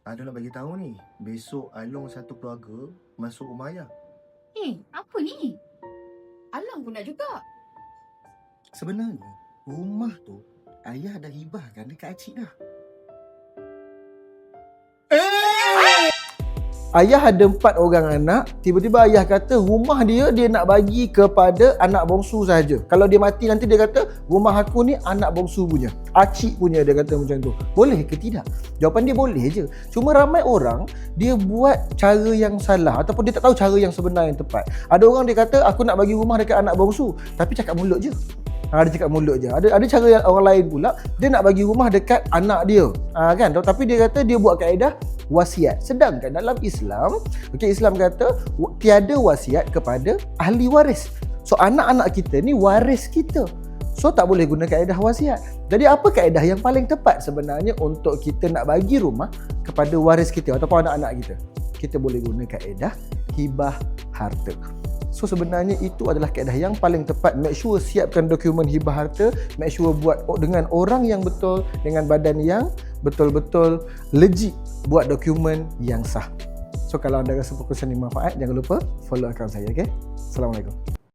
Ada nak bagi tahu ni, besok Along satu keluarga masuk rumah ayah. Eh, apa ni? Alang pun nak juga. Sebenarnya, rumah tu ayah dah hibahkan dekat acik dah. Ayah ada empat orang anak, tiba-tiba ayah kata rumah dia dia nak bagi kepada anak bongsu saja. Kalau dia mati nanti dia kata rumah aku ni anak bongsu punya. Acik punya dia kata macam tu. Boleh ke tidak? Jawapan dia boleh je. Cuma ramai orang dia buat cara yang salah ataupun dia tak tahu cara yang sebenar yang tepat. Ada orang dia kata aku nak bagi rumah dekat anak bongsu tapi cakap mulut je. Ha, dia cakap mulut je. Ada ada cara yang orang lain pula dia nak bagi rumah dekat anak dia. Ha, kan? Tapi dia kata dia buat kaedah wasiat. Sedangkan dalam Islam, okey Islam kata tiada wasiat kepada ahli waris. So anak-anak kita ni waris kita. So tak boleh guna kaedah wasiat. Jadi apa kaedah yang paling tepat sebenarnya untuk kita nak bagi rumah kepada waris kita ataupun anak-anak kita? Kita boleh guna kaedah hibah harta. So sebenarnya itu adalah kaedah yang paling tepat. Make sure siapkan dokumen hibah harta, make sure buat dengan orang yang betul, dengan badan yang betul-betul legit buat dokumen yang sah. So kalau anda rasa perkongsian ini manfaat, jangan lupa follow akaun saya, okay? Assalamualaikum.